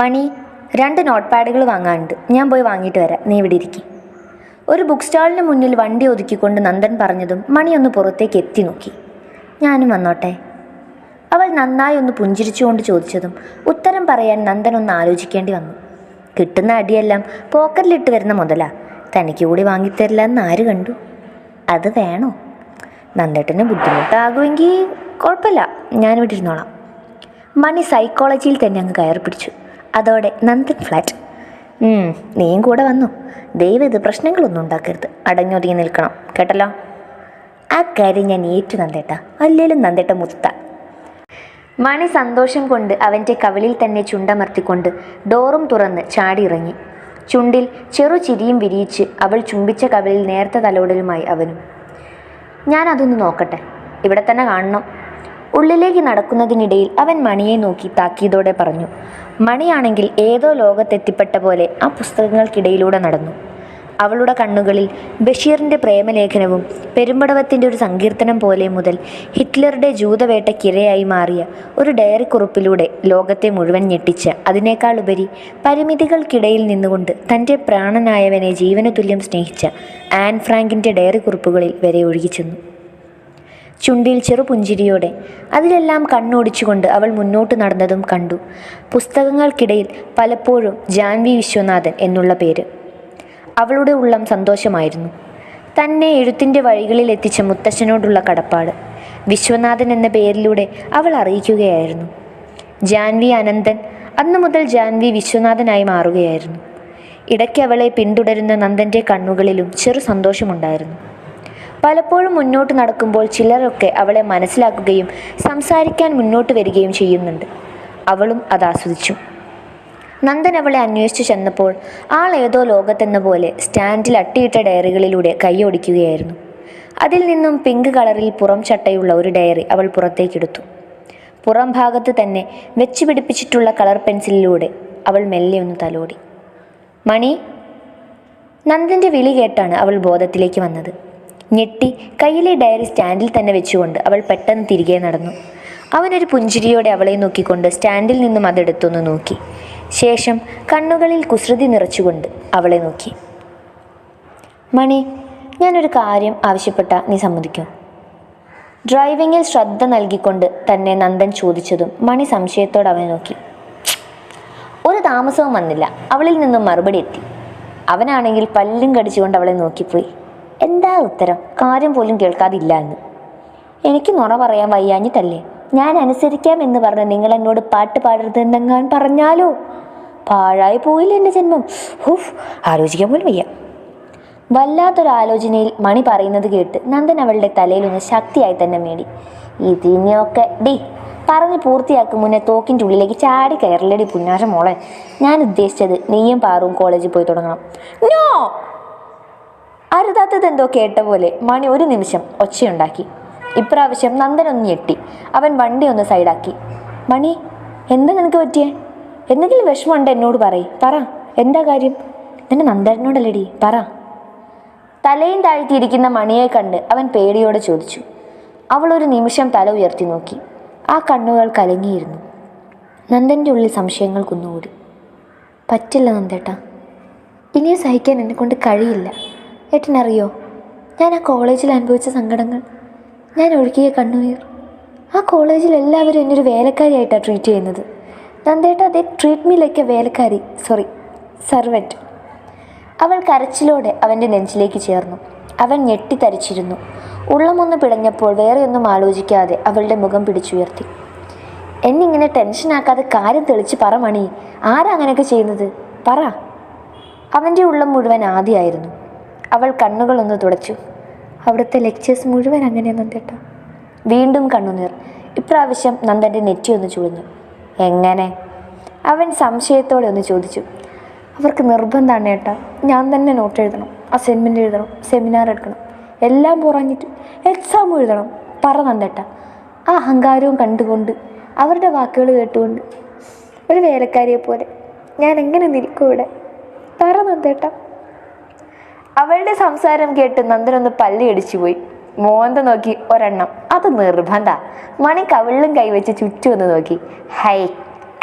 മണി രണ്ട് നോട്ട് പാഡുകൾ വാങ്ങാനുണ്ട്. ഞാൻ പോയി വാങ്ങിയിട്ട് വരാം. നീ ഇവിടെ ഇരിക്കും. ഒരു ബുക്ക് സ്റ്റാളിന് മുന്നിൽ വണ്ടി ഒതുക്കിക്കൊണ്ട് നന്ദൻ പറഞ്ഞതും മണി ഒന്ന് പുറത്തേക്ക് എത്തി നോക്കി. ഞാനും വന്നോട്ടെ. അവൾ നന്നായി ഒന്ന് പുഞ്ചിരിച്ചുകൊണ്ട് ചോദിച്ചതും ഉത്തരം പറയാൻ നന്ദൻ ഒന്ന് ആലോചിക്കേണ്ടി വന്നു. കിട്ടുന്ന അടിയെല്ലാം പോക്കറ്റിലിട്ട് വരുന്ന മുതലാ. തനിക്ക് കൂടി വാങ്ങിത്തരില്ല എന്ന് ആര് കണ്ടു? അത് വേണോ? നന്ദേട്ടന് ബുദ്ധിമുട്ടാകുമെങ്കിൽ കുഴപ്പമില്ല. ഞാനിവിടെ ഇരുന്നോളാം. മണി സൈക്കോളജിയിൽ തന്നെ അങ്ങ് കയറി പിടിച്ചു അതോടെ നന്ദൻ ഫ്ലാറ്റ്. നീയും കൂടെ വന്നു. ദൈവം ഇത് പ്രശ്നങ്ങളൊന്നും ഉണ്ടാക്കരുത്. അടഞ്ഞൊതുങ്ങി നിൽക്കണം. കേട്ടല്ലോ? ആ കാര്യം ഞാൻ ഏറ്റു നന്ദേട്ട. അല്ലേലും നന്ദേട്ട മുത്ത. മണി സന്തോഷം കൊണ്ട് അവന്റെ കവിളിൽ തന്നെ ചുണ്ടമർത്തിക്കൊണ്ട് ഡോറും തുറന്ന് ചാടിയിറങ്ങി. ചുണ്ടിൽ ചെറു ചിരിയും വിരിയിച്ച് അവൾ ചുംബിച്ച കവിളിൽ നേർത്ത തലോടലുമായി അവനും. ഞാനതൊന്ന് നോക്കട്ടെ. ഇവിടെ തന്നെ കാണണം. ഉള്ളിലേക്ക് നടക്കുന്നതിനിടയിൽ അവൻ മണിയെ നോക്കി താക്കീതോടെ പറഞ്ഞു മണിയാണെങ്കിൽ ഏതോ ലോകത്തെത്തിപ്പെട്ട പോലെ ആ പുസ്തകങ്ങൾക്കിടയിലൂടെ നടന്നു. അവളുടെ കണ്ണുകളിൽ ബഷീറിന്റെ പ്രേമലേഖനവും പെരുമ്പടവത്തിന്റെ ഒരു സങ്കീർത്തനം പോലെ മുതൽ ഹിറ്റ്ലറുടെ ജൂതവേട്ടക്കിരയായി മാറിയ ഒരു ഡയറി കുറിപ്പിലൂടെ ലോകത്തെ മുഴുവൻ ഞെട്ടിച്ച് അതിനേക്കാൾ ഉപരി പരിമിതികൾക്കിടയിൽ നിന്നുകൊണ്ട് തന്റെ പ്രാണനായവനെ ജീവനതുല്യം സ്നേഹിച്ച ആൻ ഫ്രാങ്കിന്റെ ഡയറി കുറിപ്പുകളിൽ വരെ ഒഴുകിച്ചെന്നു ചുണ്ടിൽ ചെറുപുഞ്ചിരിയോടെ അതിലെല്ലാം കണ്ണോടിച്ചുകൊണ്ട് അവൾ മുന്നോട്ട് നടന്നതും കണ്ടു. പുസ്തകങ്ങൾക്കിടയിൽ പലപ്പോഴും ജാൻവി വിശ്വനാഥൻ എന്നുള്ള പേര്. അവളുടെ ഉള്ളം സന്തോഷമായിരുന്നു. തന്നെ എഴുത്തിന്റെ വഴികളിൽ എത്തിച്ച മുത്തശ്ശനോടുള്ള കടപ്പാട്. വിശ്വനാഥൻ എന്ന പേരിലൂടെ അവൾ അറിയിക്കുകയായിരുന്നു. ജാൻവി അനന്തൻ അന്നു മുതൽ ജാൻവി വിശ്വനാഥനായി മാറുകയായിരുന്നു. ഇടയ്ക്ക് അവളെ പിന്തുടരുന്ന നന്ദന്റെ കണ്ണുകളിലും ചെറു സന്തോഷമുണ്ടായിരുന്നു. പലപ്പോഴും മുന്നോട്ട് നടക്കുമ്പോൾ ചിലരൊക്കെ അവളെ മനസ്സിലാക്കുകയും സംസാരിക്കാൻ മുന്നോട്ട് വരികയും ചെയ്യുന്നുണ്ട്. അവളും അത് ആസ്വദിച്ചു നന്ദൻ അവളെ അന്വേഷിച്ചു ചെന്നപ്പോൾ ആൾ ഏതോ ലോകത്തെന്ന പോലെ സ്റ്റാൻഡിൽ അട്ടിയിട്ട ഡയറികളിലൂടെ കൈയോടിക്കുകയായിരുന്നു. അതിൽ നിന്നും പിങ്ക് കളറിൽ പുറം ചട്ടയുള്ള ഒരു ഡയറി അവൾ പുറത്തേക്കെടുത്തു പുറം ഭാഗത്ത് തന്നെ വെച്ച് പിടിപ്പിച്ചിട്ടുള്ള കളർ പെൻസിലിലൂടെ അവൾ മെല്ലെ ഒന്ന് തലോടി. മണി? നന്ദന്റെ വിളി കേട്ടാണ് അവൾ ബോധത്തിലേക്ക് വന്നത്. ഞെട്ടി കയ്യിലെ ഡയറി സ്റ്റാൻഡിൽ തന്നെ വെച്ചുകൊണ്ട് അവൾ പെട്ടെന്ന് തിരികെ നടന്നു. അവനൊരു പുഞ്ചിരിയോടെ അവളെ നോക്കിക്കൊണ്ട് സ്റ്റാൻഡിൽ നിന്നും അതെടുത്തൊന്ന് നോക്കി. ശേഷം കണ്ണുകളിൽ കുസൃതി നിറച്ചുകൊണ്ട് അവളെ നോക്കി. മണി ഞാനൊരു കാര്യം ആവശ്യപ്പെട്ട നീ സമ്മതിക്കൂ. ഡ്രൈവിങ്ങിൽ ശ്രദ്ധ നൽകിക്കൊണ്ട് തന്നെ നന്ദൻ ചോദിച്ചതും മണി സംശയത്തോടെ അവനെ നോക്കി. ഒരു താമസവും വന്നില്ല. അവളിൽ നിന്നും മറുപടി എത്തി. അവനാണെങ്കിൽ പല്ലും കടിച്ചുകൊണ്ട് അവളെ നോക്കിപ്പോയി. എന്താ ഉത്തരം? കാര്യം പോലും കേൾക്കാതില്ല എന്ന് എനിക്ക് നുറ പറയാൻ വയ്യാഞ്ഞിട്ടല്ലേ? ഞാൻ അനുസരിക്കാം എന്ന് പറഞ്ഞ് നിങ്ങൾ എന്നോട് പാട്ട് പാടരുതെന്നെങ്ങാൻ പറഞ്ഞാലോ? പാഴായി പോയില്ല എന്റെ ജന്മം. ഹുഫ് ആലോചിക്കാൻ പോലും വയ്യ. വല്ലാത്തൊരു ആലോചനയിൽ മണി പറയുന്നത് കേട്ട് നന്ദൻ അവളുടെ തലയിലൊന്ന് ശക്തിയായി തന്നെ മേടി. ഇതിനെയൊക്കെ ഡി പറഞ്ഞ് പൂർത്തിയാക്കും മുന്നേ തോക്കിന്റെ ഉള്ളിലേക്ക് ചാടി കയറില്ലടി പുന്നാര മോളെ. ഞാൻ ഉദ്ദേശിച്ചത് നീയും പാറും കോളേജിൽ പോയി തുടങ്ങണം. നോ! അരുതാത്തത് എന്തോ കേട്ട പോലെ മണി ഒരു നിമിഷം ഒച്ചയുണ്ടാക്കി. ഇപ്രാവശ്യം നന്ദനൊന്ന് ഞെട്ടി. അവൻ വണ്ടി ഒന്ന് സൈഡാക്കി. മണി എന്താ നിനക്ക് പറ്റിയേ? എന്തെങ്കിലും വിഷമമുണ്ട് എന്നോട് പറയ്. പറ. എന്താ കാര്യം? നിന്നെ നന്ദനോടല്ലേടി. പറ. തലയും താഴ്ത്തിയിരിക്കുന്ന മണിയെ കണ്ട് അവൻ പേടിയോടെ ചോദിച്ചു. അവൾ ഒരു നിമിഷം തല ഉയർത്തി നോക്കി. ആ കണ്ണുകൾ കലങ്ങിയിരുന്നു. നന്ദന്റെ ഉള്ളിൽ സംശയങ്ങൾ കുന്നുകൂടി. പറ്റില്ല നന്ദേട്ടാ. ഇനിയും സഹിക്കാൻ എന്നെ കൊണ്ട് കഴിയില്ല. ഏട്ടനറിയോ? ഞാൻ ആ കോളേജിൽ അനുഭവിച്ച സങ്കടങ്ങൾ. ഞാൻ ഒഴുകിയ കണ്ണുനീർ. ആ കോളേജിൽ എല്ലാവരും എന്നൊരു വേലക്കാരിയായിട്ടാണ് ട്രീറ്റ് ചെയ്യുന്നത്. നന്ദേട്ട അതേ ട്രീറ്റ് മീ ലൈക്ക് എ വേലക്കാരി. സോറി സർവന്റ് അവൾ കരച്ചിലോടെ അവന്റെ നെഞ്ചിലേക്ക് ചേർന്നു. അവൻ ഞെട്ടിത്തരിച്ചിരുന്നു ഉള്ളമൊന്ന് പിടഞ്ഞപ്പോൾ വേറെയൊന്നും ആലോചിക്കാതെ അവളുടെ മുഖം പിടിച്ചുയർത്തി. എന്നിങ്ങനെ ടെൻഷനാക്കാതെ കാര്യം തെളിച്ച് പറ മണി. ആരാ അങ്ങനെയൊക്കെ ചെയ്യുന്നത്? പറ. അവന്റെ ഉള്ളം മുഴുവൻ ആദിയായിരുന്നു. അവൾ കണ്ണുകളൊന്ന് തുടച്ചു. അവിടുത്തെ ലെക്ചേഴ്സ് മുഴുവൻ അങ്ങനെ നന്ദേട്ട വീണ്ടും കണ്ണുനീർ. ഇപ്രാവശ്യം നന്ദന്റെ നെറ്റി ഒന്ന് ചുളിഞ്ഞു. എങ്ങനെ? അവൻ സംശയത്തോടെ ഒന്ന് ചോദിച്ചു. അവർക്ക് നിർബന്ധമാണ് ഏട്ടാ. ഞാൻ തന്നെ നോട്ട് എഴുതണം അസൈൻമെന്റ് എഴുതണം സെമിനാർ എടുക്കണം. എല്ലാം പുറഞ്ഞിട്ട് എക്സാം എഴുതണം. പറ നന്ദേട്ട. ആ അഹങ്കാരവും കണ്ടുകൊണ്ട് അവരുടെ വാക്കുകൾ കേട്ടുകൊണ്ട് ഒരു വേലക്കാരിയെ പോലെ ഞാൻ എങ്ങനെ നിൽക്കും ഇവിടെ? പറ നന്ദേട്ട. അവളുടെ സംസാരം കേട്ട് നന്ദനൊന്ന് പല്ലി അടിച്ചുപോയി മോന്ത നോക്കി ഒരെണ്ണം. അത് നിർബന്ധ. മണി കവിളിലും കൈവച്ച് ചുറ്റും ഒന്ന് നോക്കി. ഹൈ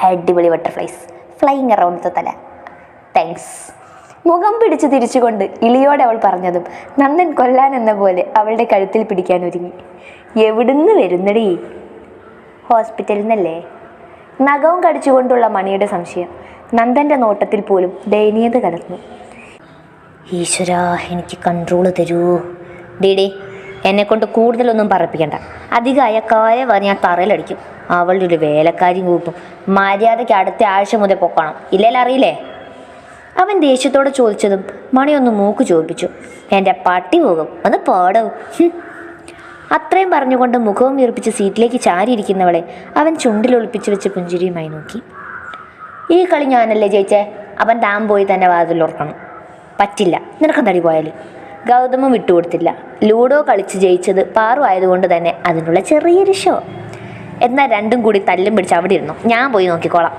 അടിപൊളി ബട്ടർഫ്ലൈസ് ഫ്ലൈയിങ് അറൗണ്ട് തല. താങ്ക്സ് മുഖം പിടിച്ച് തിരിച്ചുകൊണ്ട് ഇളിയോടെ അവൾ പറഞ്ഞതും നന്ദൻ കൊല്ലാൻ എന്ന പോലെ അവളുടെ കഴുത്തിൽ പിടിക്കാൻ ഒരുങ്ങി. എവിടുന്ന് വരുന്നടി? ഹോസ്പിറ്റലിൽ നിന്നല്ലേ നഖവും കടിച്ചുകൊണ്ടുള്ള മണിയുടെ സംശയം. നന്ദന്റെ നോട്ടത്തിൽ പോലും ദയനീയത കലർന്നു. ഈശ്വര എനിക്ക് കൺട്രോൾ തരൂ. ഡിഡി എന്നെ കൊണ്ട് കൂടുതലൊന്നും പറപ്പിക്കണ്ട അധികമായ പറഞ്ഞ് ഞാൻ തറയിലടിക്കും. അവളുടെ ഒരു വേലക്കാരി കൂട്ടും. മര്യാദയ്ക്ക് അടുത്ത ആഴ്ച മുതൽ പൊക്കണം. ഇല്ലേലും അറിയില്ലേ? അവൻ ദേഷ്യത്തോടെ ചോദിച്ചതും മണിയൊന്ന് മൂക്ക് ചോദിപ്പിച്ചു എന്റെ പട്ടി പോകും. ഒന്ന് പാടവും. ഹും. അത്രയും പറഞ്ഞുകൊണ്ട് മുഖവും വീർപ്പിച്ച് സീറ്റിലേക്ക് ചാരിയിരിക്കുന്നവളെ അവൻ ചുണ്ടിലൊളിപ്പിച്ച് വെച്ച് പുഞ്ചിരിയുമായി നോക്കി. ഈ കളി ഞാനല്ലേ ജയിച്ചേ? അവൻ താൻ പോയി തന്നെ വാതിലുറക്കണം പറ്റില്ല. നിനക്ക് നിനക്കെന്തടി പോയാൽ ഗൗതമം വിട്ടുകൊടുത്തില്ല. ലൂഡോ കളിച്ച് ജയിച്ചത് പാറു ആയതുകൊണ്ട് തന്നെ അതിനുള്ള ചെറിയൊരു ഷോ എന്നാൽ രണ്ടും കൂടി തല്ലും പിടിച്ച് അവിടെ ഇരുന്നു. ഞാൻ പോയി നോക്കിക്കോളാം.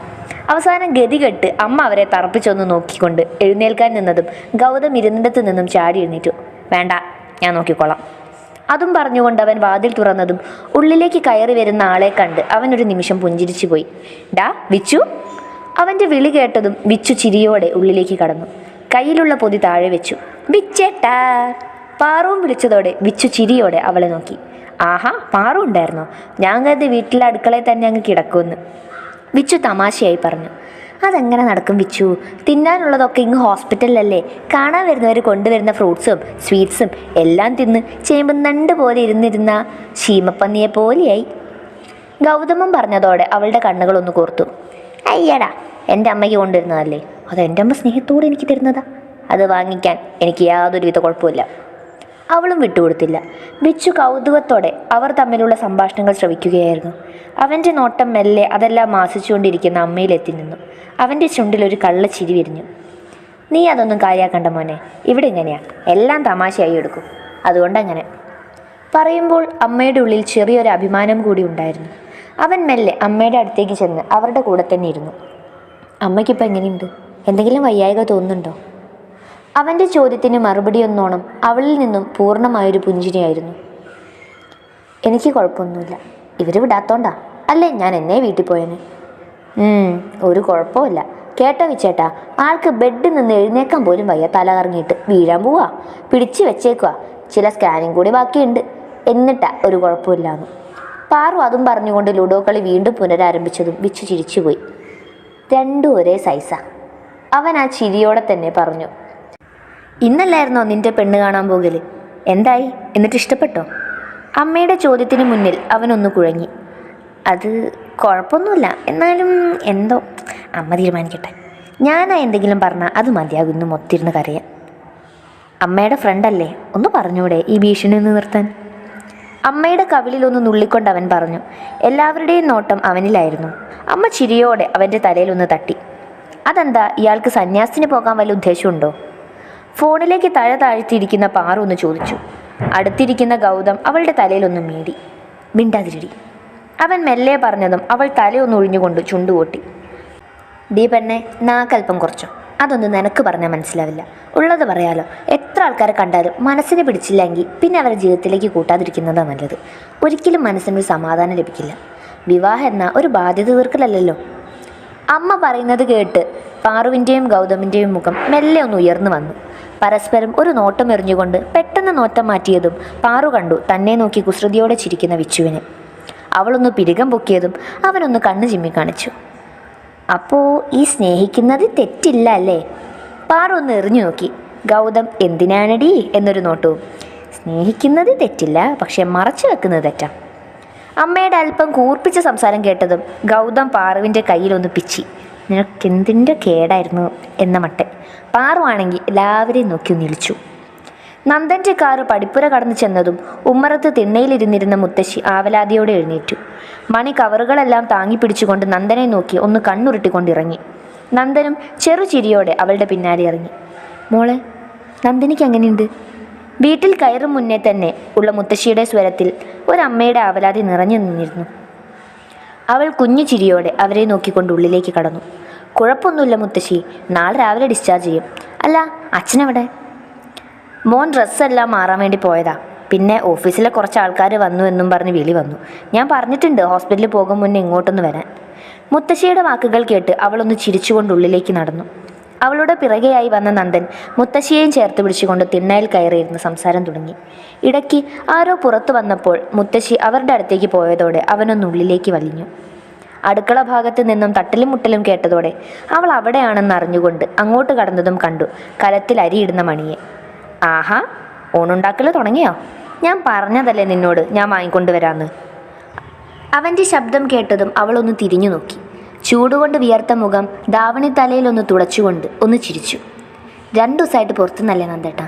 അവസാനം ഗതി കെട്ട് അമ്മ അവരെ തറപ്പിച്ചൊന്ന് നോക്കിക്കൊണ്ട് എഴുന്നേൽക്കാൻ നിന്നതും ഗൗതം ഇരുന്നിടത്ത് നിന്നും ചാടി എഴുന്നേറ്റു. വേണ്ട ഞാൻ നോക്കിക്കോളാം. അതും പറഞ്ഞുകൊണ്ട് അവൻ വാതിൽ തുറന്നതും ഉള്ളിലേക്ക് കയറി വരുന്ന ആളെ കണ്ട് അവനൊരു നിമിഷം പുഞ്ചിരിച്ചു പോയി ഡാ വിച്ചു? അവന്റെ വിളി കേട്ടതും വിച്ചു ചിരിയോടെ ഉള്ളിലേക്ക് കടന്നു. കയ്യിലുള്ള പൊതി താഴെ വെച്ചു. ബിച്ചേട്ടാ പാറുവും വിളിച്ചതോടെ വിച്ചു ചിരിയോടെ അവളെ നോക്കി. ആഹാ പാറു ഉണ്ടായിരുന്നോ? ഞാൻ കരുതി വീട്ടിലെ അടുക്കളയിൽ തന്നെ അങ്ങ് കിടക്കുമെന്ന്. വിച്ചു തമാശയായി പറഞ്ഞു. അതെങ്ങനെ നടക്കും വിച്ചു? തിന്നാനുള്ളതൊക്കെ ഇങ്ങ് ഹോസ്പിറ്റലിലല്ലേ? കാണാൻ വരുന്നവർ കൊണ്ടുവരുന്ന ഫ്രൂട്ട്സും സ്വീറ്റ്സും എല്ലാം തിന്ന് ചേമ്പുന്നണ്ട് പോലെ ഇരുന്നിരുന്ന ശീമപ്പന്നിയെ പോലെയായി. ഗൗതമം പറഞ്ഞതോടെ അവളുടെ കണ്ണുകളൊന്ന് കോർത്തു. അയ്യടാ എന്റെ അമ്മയ്ക്ക് കൊണ്ടുവരുന്നതല്ലേ? അത് എന്റെ അമ്മ സ്നേഹത്തോടെ എനിക്ക് തരുന്നതാ. അത് വാങ്ങിക്കാൻ എനിക്ക് യാതൊരുവിധ കുഴപ്പമില്ല അവളും വിട്ടുകൊടുത്തില്ല. ബിച്ചു കൗതുകത്തോടെ അവർ തമ്മിലുള്ള സംഭാഷണങ്ങൾ ശ്രവിക്കുകയായിരുന്നു. അവന്റെ നോട്ടം മെല്ലെ അതെല്ലാം ആസിച്ചുകൊണ്ടിരിക്കുന്ന അമ്മയിലെത്തി നിന്നു. അവന്റെ ചുണ്ടിൽ ഒരു കള്ള ചിരി വിരിഞ്ഞു. നീ അതൊന്നും കാര്യാക്കണ്ട മോനെ. ഇവിടെ ഇങ്ങനെയാ. എല്ലാം തമാശയായി എടുക്കും. അതുകൊണ്ടങ്ങനെ. പറയുമ്പോൾ അമ്മയുടെ ഉള്ളിൽ ചെറിയൊരു അഭിമാനം കൂടി ഉണ്ടായിരുന്നു. അവൻ മെല്ലെ അമ്മയുടെ അടുത്തേക്ക് ചെന്ന് അവരുടെ കൂടെ തന്നെ ഇരുന്നു. അമ്മയ്ക്കിപ്പോൾ എങ്ങനെയുണ്ട്? എന്തെങ്കിലും വയ്യായിക തോന്നുന്നുണ്ടോ? അവന്റെ ചോദ്യത്തിന് മറുപടി ഒന്നോണം അവളിൽ നിന്നും പൂർണമായൊരു പുഞ്ചിരിയായിരുന്നു. എനിക്ക് കുഴപ്പമൊന്നുമില്ല. ഇവർ വിടാത്തോണ്ടാ? അല്ലേ ഞാൻ എന്നേ വീട്ടിൽ പോയനെ. ഒരു കുഴപ്പമില്ല കേട്ടോ വിച്ചേട്ടാ ആൾക്ക് ബെഡിൽ നിന്ന് എഴുന്നേക്കാൻ പോലും വയ്യ തല കറങ്ങിയിട്ട്. വീഴാൻ പോവാ പിടിച്ചു വെച്ചേക്കുക ചില സ്കാനിങ് കൂടി ബാക്കിയുണ്ട്. എന്നിട്ടാ ഒരു കുഴപ്പമില്ലാന്ന്. പാറു അതും പറഞ്ഞുകൊണ്ട് ലുഡോ കളി വീണ്ടും പുനരാരംഭിച്ചതും വിച്ചു ചിരിച്ചുപോയി. രണ്ടും ഒരേ സൈസാ അവൻ ആ ചിരിയോടെ തന്നെ പറഞ്ഞു. ഇന്നല്ലായിരുന്നോ നിന്റെ പെണ്ണ് കാണാൻ പോകൽ? എന്തായി? എന്നിട്ട് ഇഷ്ടപ്പെട്ടോ? അമ്മയുടെ ചോദ്യത്തിന് മുന്നിൽ അവനൊന്ന് കുഴങ്ങി. അത് കുഴപ്പമൊന്നുമില്ല. എന്നാലും എന്തോ? അമ്മ തീരുമാനിക്കട്ടെ. ഞാനാ എന്തെങ്കിലും പറഞ്ഞാൽ അത് മതിയാകും ഇന്ന് മൊത്തിരുന്ന് കരയാൻ. അമ്മയുടെ ഫ്രണ്ടല്ലേ ഒന്ന് പറഞ്ഞൂടെ ഈ ഭീഷണി ഒന്ന് നിർത്താൻ. അമ്മയുടെ കവിളിലൊന്ന് നുള്ളിക്കൊണ്ട് അവൻ പറഞ്ഞു. എല്ലാവരുടെയും നോട്ടം അവനിലായിരുന്നു. അമ്മ ചിരിയോടെ അവന്റെ തലയിലൊന്ന് തട്ടി. അതെന്താ? ഇയാൾക്ക് സന്യാസത്തിന് പോകാൻ വല്ല ഉദ്ദേശമുണ്ടോ? ഫോണിലേക്ക് തഴ താഴ്ത്തിയിരിക്കുന്ന പാറു ഒന്ന് ചോദിച്ചു. അടുത്തിരിക്കുന്ന ഗൗതം അവളുടെ തലയിലൊന്ന് മീടി മിണ്ടാതിരിടി. അവൻ മെല്ലെ പറഞ്ഞതും അവൾ തലയൊന്ന് ഒഴിഞ്ഞുകൊണ്ട് ചുണ്ടുകൂട്ടി. ഡീ പെണ്ണെ നാക്കൽപ്പം കുറച്ചു? അതൊന്നും നിനക്ക് പറഞ്ഞാൽ മനസ്സിലാവില്ല. ഉള്ളത് പറയാലോ. എത്ര ആൾക്കാരെ കണ്ടാലും മനസ്സിനെ പിടിച്ചില്ലെങ്കിൽ പിന്നെ അവരുടെ ജീവിതത്തിലേക്ക് കൂട്ടാതിരിക്കുന്നതാണ് നല്ലത്. ഒരിക്കലും മനസ്സിനൊരു സമാധാനം ലഭിക്കില്ല. വിവാഹം എന്ന ഒരു ബാധ്യത തീർക്കലല്ലല്ലോ അമ്മ പറയുന്നത് കേട്ട് പാറുവിന്റെയും ഗൗതമിന്റെയും മുഖം മെല്ലെ ഒന്ന് ഉയർന്നു വന്നു. പരസ്പരം ഒരു നോട്ടം എറിഞ്ഞുകൊണ്ട് പെട്ടെന്ന് നോട്ടം മാറ്റിയതും പാറു കണ്ടു തന്നെ നോക്കി കുസൃതിയോടെ ചിരിക്കുന്ന വിച്ചുവിനെ. അവളൊന്ന് പിരികം പൊക്കിയതും അവനൊന്ന് കണ്ണു ചിമ്മി കാണിച്ചു. അപ്പോ ഈ സ്നേഹിക്കുന്നത് തെറ്റില്ല അല്ലേ? പാറു ഒന്ന് എറിഞ്ഞു നോക്കി. ഗൗതം എന്തിനാണടി? എന്നൊരു നോട്ടവും. സ്നേഹിക്കുന്നത് തെറ്റില്ല പക്ഷെ മറച്ചു വെക്കുന്നത് തെറ്റാ. അമ്മയുടെ അല്പം കൂർപ്പിച്ച സംസാരം കേട്ടതും ഗൗതം പാറുവിന്റെ കയ്യിലൊന്ന് പിച്ചി. നിനക്കെന്തിന്റെ കേടായിരുന്നു? എന്ന മട്ടെ. പാറുവാണെങ്കിൽ എല്ലാവരെയും നോക്കി നിലച്ചു നന്ദന്റെ കാറ് പടിപ്പുര കടന്നു ചെന്നതും ഉമ്മറത്ത് തിണ്ണയിലിരുന്നിരുന്ന മുത്തശ്ശി ആവലാതിയോടെ എഴുന്നേറ്റു. മണി കവറുകളെല്ലാം താങ്ങി പിടിച്ചുകൊണ്ട് നന്ദനെ നോക്കി ഒന്ന് കണ്ണുരുട്ടിക്കൊണ്ടിറങ്ങി. നന്ദനും ചെറു ചിരിയോടെ അവളുടെ പിന്നാലെ ഇറങ്ങി. മോളെ നന്ദനിക്ക് എങ്ങനെയുണ്ട്? വീട്ടിൽ കയറും മുന്നേ തന്നെ ഉള്ള മുത്തശ്ശിയുടെ സ്വരത്തിൽ ഒരമ്മയുടെ ആവലാതി നിറഞ്ഞു നിന്നിരുന്നു. അവൾ കുഞ്ഞു ചിരിയോടെ അവരെ നോക്കിക്കൊണ്ട് ഉള്ളിലേക്ക് കടന്നു. കുഴപ്പമൊന്നുമില്ല മുത്തശ്ശി നാളെ രാവിലെ ഡിസ്ചാർജ് ചെയ്യും. അല്ല അച്ഛനെവിടെ? മോൻ ഡ്രസ്സെല്ലാം മാറാൻ വേണ്ടി പോയതാ. പിന്നെ ഓഫീസിലെ കുറച്ച് ആൾക്കാർ വന്നു എന്നും പറഞ്ഞ് വിളി വന്നു. ഞാൻ പറഞ്ഞിട്ടുണ്ട് ഹോസ്പിറ്റലിൽ പോകും മുന്നേ ഇങ്ങോട്ടൊന്ന് വരാൻ. മുത്തശ്ശിയുടെ വാക്കുകൾ കേട്ട് അവളൊന്ന് ചിരിച്ചുകൊണ്ട് ഉള്ളിലേക്ക് നടന്നു. അവളുടെ പിറകെയായി വന്ന നന്ദൻ മുത്തശ്ശിയെയും ചേർത്ത് പിടിച്ചുകൊണ്ട് തിണ്ണയിൽ കയറിയിരുന്ന് സംസാരം തുടങ്ങി. ഇടയ്ക്ക് ആരോ പുറത്തു വന്നപ്പോൾ മുത്തശ്ശി അവരുടെ അടുത്തേക്ക് പോയതോടെ അവനൊന്നുള്ളിലേക്ക് വലിഞ്ഞു. അടുക്കള ഭാഗത്ത് നിന്നും തട്ടലും മുട്ടലും കേട്ടതോടെ അവൾ അവിടെയാണെന്ന് അറിഞ്ഞുകൊണ്ട് അങ്ങോട്ട് കടന്നതും കണ്ടു കലത്തിൽ അരിയിടുന്ന മണിയെ. ആഹാ ഊണുണ്ടാക്കൽ തുടങ്ങിയോ? ഞാൻ പറഞ്ഞതല്ലേ നിന്നോട് ഞാൻ വാങ്ങിക്കൊണ്ടുവരാന്ന്. അവന്റെ ശബ്ദം കേട്ടതും അവളൊന്ന് തിരിഞ്ഞു നോക്കി. ചൂടുകൊണ്ട് വിയർത്ത മുഖം ദാവണി തലയിലൊന്ന് തുടച്ചുകൊണ്ട് ഒന്ന് ചിരിച്ചു. രണ്ടു ദിവസമായിട്ട് പുറത്തുനിന്നല്ലേ നന്ദേട്ട.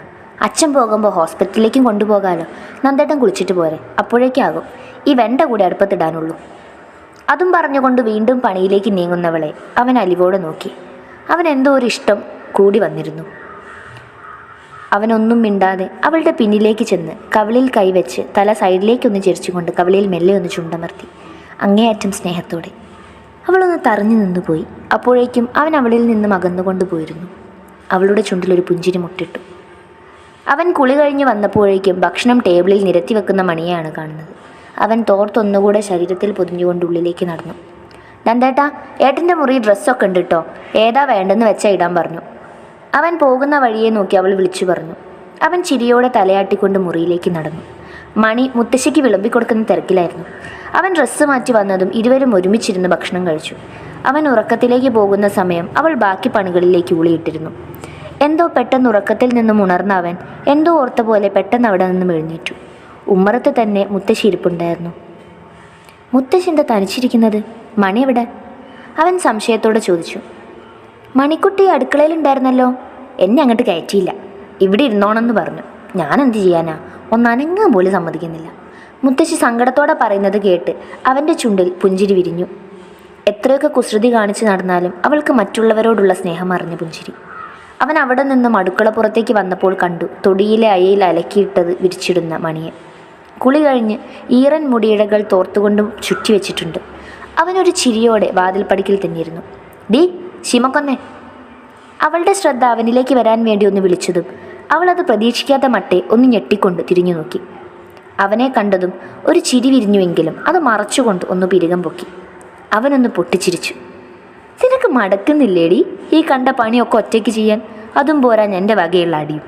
അച്ഛൻ പോകുമ്പോൾ ഹോസ്പിറ്റലിലേക്കും കൊണ്ടുപോകാമല്ലോ നന്ദേട്ടൻ കുളിച്ചിട്ട് പോരെ. അപ്പോഴേക്കാകും. ഈ വെണ്ട കൂടെ അടുപ്പത്തിടാനുള്ളൂ. അതും പറഞ്ഞുകൊണ്ട് വീണ്ടും പണിയിലേക്ക് നീങ്ങുന്നവളെ അവൻ അലിവോടെ നോക്കി. അവൻ എന്തോ ഒരു ഇഷ്ടം കൂടി വന്നിരുന്നു. അവനൊന്നും മിണ്ടാതെ അവളുടെ പിന്നിലേക്ക് ചെന്ന് കവിളിൽ കൈവച്ച് തല സൈഡിലേക്കൊന്ന് ചിരിച്ചുകൊണ്ട് കവിളിൽ മെല്ലെ ഒന്ന് ചുണ്ടമർത്തി. അങ്ങേയറ്റം സ്നേഹത്തോടെ. അവളൊന്ന് തറഞ്ഞു നിന്നുപോയി. അപ്പോഴേക്കും അവൻ അവളിൽ നിന്നും അകന്നുകൊണ്ട് പോയിരുന്നു. അവളുടെ ചുണ്ടിലൊരു പുഞ്ചിരി മുട്ടിട്ടു. അവൻ കുളി കഴിഞ്ഞ് വന്നപ്പോഴേക്കും ഭക്ഷണം ടേബിളിൽ നിരത്തി വെക്കുന്ന മണിയാണ് കാണുന്നത്. അവൻ തോർത്തൊന്നുകൂടെ ശരീരത്തിൽ പൊതിഞ്ഞുകൊണ്ട് ഉള്ളിലേക്ക് നടന്നു. നന്ദേട്ടാ ഏട്ടന്റെ മുറി ഡ്രസ്സൊക്കെ ഉണ്ട് കേട്ടോ ഏതാ വേണ്ടെന്ന് വെച്ചാൽ ഇടാൻ പറഞ്ഞു. അവൻ പോകുന്ന വഴിയെ നോക്കി അവൾ വിളിച്ചു പറഞ്ഞു. അവൻ ചിരിയോടെ തലയാട്ടിക്കൊണ്ട് മുറിയിലേക്ക് നടന്നു. മണി മുത്തശ്ശിക്ക് വിളമ്പിക്കൊടുക്കുന്ന തിരക്കിലായിരുന്നു. അവൻ ഡ്രസ്സ് മാറ്റി വന്നതും ഇരുവരും ഒരുമിച്ചിരുന്ന് ഭക്ഷണം കഴിച്ചു. അവൻ ഉറക്കത്തിലേക്ക് പോകുന്ന സമയം അവൾ ബാക്കി പണികളിലേക്ക് ഊളിയിട്ടിരുന്നു. എന്തോ പെട്ടെന്ന് ഉറക്കത്തിൽ നിന്നും ഉണർന്ന അവൻ എന്തോ ഓർത്ത പോലെ പെട്ടെന്ന് അവിടെ നിന്നും എഴുന്നേറ്റു. ഉമ്മറത്ത് തന്നെ മുത്തശ്ശി ഇരിപ്പുണ്ടായിരുന്നു. മുത്തശ്ശി എന്താ തനിച്ചിരിക്കുന്നത്? മണി എവിടെ? അവൻ സംശയത്തോടെ ചോദിച്ചു. മണിക്കുട്ടി അടുക്കളയിലുണ്ടായിരുന്നല്ലോ. എന്നെ അങ്ങോട്ട് കയറ്റിയില്ല. ഇവിടെ ഇരുന്നോണമെന്ന് പറഞ്ഞു. ഞാൻ എന്ത് ചെയ്യാനാ? ഒന്നനങ്ങാൻ പോലും സമ്മതിക്കുന്നില്ല. മുത്തശ്ശി സങ്കടത്തോടെ പറയുന്നത് കേട്ട് അവന്റെ ചുണ്ടിൽ പുഞ്ചിരി വിരിഞ്ഞു. എത്രയൊക്കെ കുസൃതി കാണിച്ചു നടന്നാലും അവൾക്ക് മറ്റുള്ളവരോടുള്ള സ്നേഹം അറിഞ്ഞ പുഞ്ചിരി. അവൻ അവിടെ നിന്നും അടുക്കള പുറത്തേക്ക് വന്നപ്പോൾ കണ്ടു തൊടിയിലെ അയയിൽ അലക്കിയിട്ടത് വിരിച്ചിടുന്ന മണിയെ കുളി കഴിഞ്ഞ് ഈറൻ മുടിയിഴകൾ തോർത്തുകൊണ്ടും ചുറ്റി വെച്ചിട്ടുണ്ട്. അവനൊരു ചിരിയോടെ വാതിൽപ്പടിക്കിൽ തന്നിരുന്നു. ഡി ശിമക്കൊന്നെ. അവളുടെ ശ്രദ്ധ അവനിലേക്ക് വരാൻ വേണ്ടി ഒന്ന് വിളിച്ചതും അവൾ അത് പ്രതീക്ഷിക്കാത്ത മട്ടെ ഒന്ന് ഞെട്ടിക്കൊണ്ട് തിരിഞ്ഞു നോക്കി. അവനെ കണ്ടതും ഒരു ചിരി വിരിഞ്ഞുവെങ്കിലും അത് മറച്ചുകൊണ്ട് ഒന്ന് പിരികം പൊക്കി. അവനൊന്ന് പൊട്ടിച്ചിരിച്ചു. നിനക്ക് മടക്കുന്നില്ലേടി? ഈ കണ്ട പണിയൊക്കെ ഒറ്റയ്ക്ക് ചെയ്യാൻ അതും പോരാൻ എന്റെ വകയുള്ള അടിയും.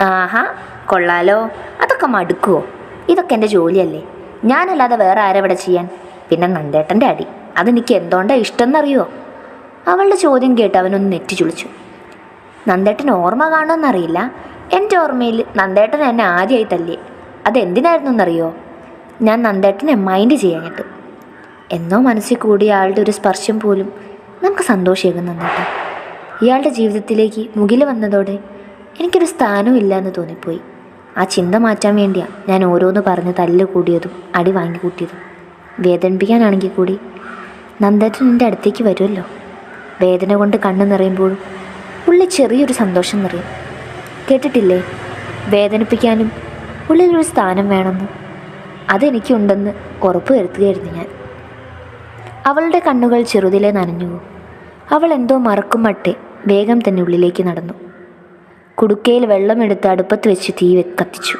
ആഹാ കൊള്ളാലോ. അതൊക്കെ മടുക്കുവോ? ഇതൊക്കെ എന്റെ ജോലിയല്ലേ. ഞാനല്ലാതെ വേറെ ആരെവിടെ ചെയ്യാൻ? പിന്നെ നന്ദേട്ടന്റെ അടി. അതെനിക്ക് എന്തുകൊണ്ടാണ് ഇഷ്ടം എന്നറിയോ അവളുടെ ചോദ്യം കേട്ട് അവനൊന്ന് നെറ്റി ചുളിച്ചു നന്ദേട്ടൻ ഓർമ്മ കാണുമെന്നറിയില്ല. എന്റെ ഓർമ്മയിൽ നന്ദേട്ടൻ എന്നെ ആദ്യമായി തല്ലിയേ. അതെന്തിനായിരുന്നു എന്നറിയോ ഞാൻ നന്ദേട്ടനെ മൈൻഡ് ചെയ്യാനിട്ട് എന്നോ മനസ്സിൽ കൂടിയ ആളുടെ ഒരു സ്പർശം പോലും നമുക്ക് സന്തോഷിയേക്കും നന്ദേട്ടൻ ഇയാളുടെ ജീവിതത്തിലേക്ക് മുകിൽ വന്നതോടെ എനിക്കൊരു സ്ഥാനവും ഇല്ല എന്ന് തോന്നിപ്പോയി. ആ ചിന്ത മാറ്റാൻ വേണ്ടിയാണ് ഞാൻ ഓരോന്ന് പറഞ്ഞ് തല്ല് കൂടിയതും അടി വാങ്ങിക്കൂട്ടിയതും. വേദനിപ്പിക്കാനാണെങ്കിൽ കൂടി നന്ദേട്ടൻ എന്റെ അടുത്തേക്ക് വരുമല്ലോ. വേദന കൊണ്ട് കണ്ണു നിറയുമ്പോഴും ഉള്ളിൽ ചെറിയൊരു സന്തോഷം നിറയും. കേട്ടിട്ടില്ലേ? വേദനിപ്പിക്കാനും ഉള്ളിലൊരു സ്ഥാനം വേണമെന്ന്. അതെനിക്കുണ്ടെന്ന് ഉറപ്പ് വരുത്തുകയായിരുന്നു ഞാൻ. അവളുടെ കണ്ണുകൾ ചെറുതിലെ നനഞ്ഞു. അവൾ എന്തോ മറക്കും മട്ടെ വേഗം തന്നെ ഉള്ളിലേക്ക് നടന്നു. കുടുക്കയിൽ വെള്ളമെടുത്ത് അടുപ്പത്ത് വെച്ച് തീ കത്തിച്ചു.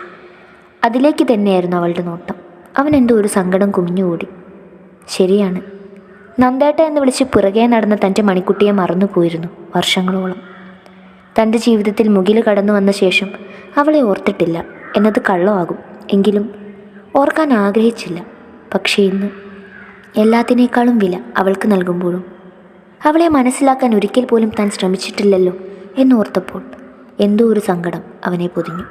അതിലേക്ക് തന്നെയായിരുന്നു അവളുടെ നോട്ടം. അവൻ എന്തോ ഒരു സങ്കടം കുമിഞ്ഞുകൂടി. ശരിയാണ്. നന്ദേട്ട എന്ന് വിളിച്ച് പുറകെ നടന്ന തന്റെ മണിക്കുട്ടിയെ മറന്നു പോയിരുന്നു വർഷങ്ങളോളം. തന്റെ ജീവിതത്തിൽ മുകിൽ കടന്നു വന്ന ശേഷം അവളെ ഓർത്തിട്ടില്ല. എന്നത് കള്ളമാകും. എങ്കിലും ഓർക്കാൻ ആഗ്രഹിച്ചില്ല. പക്ഷേ ഇന്ന് എല്ലാത്തിനേക്കാളും വില അവൾക്ക് നൽകുമ്പോഴും. അവളെ മനസ്സിലാക്കാൻ ഒരിക്കൽ പോലും താൻ ശ്രമിച്ചിട്ടില്ലല്ലോ എന്നോർത്തപ്പോൾ എന്തോ ഒരു സങ്കടം അവനെ പൊതിഞ്ഞു.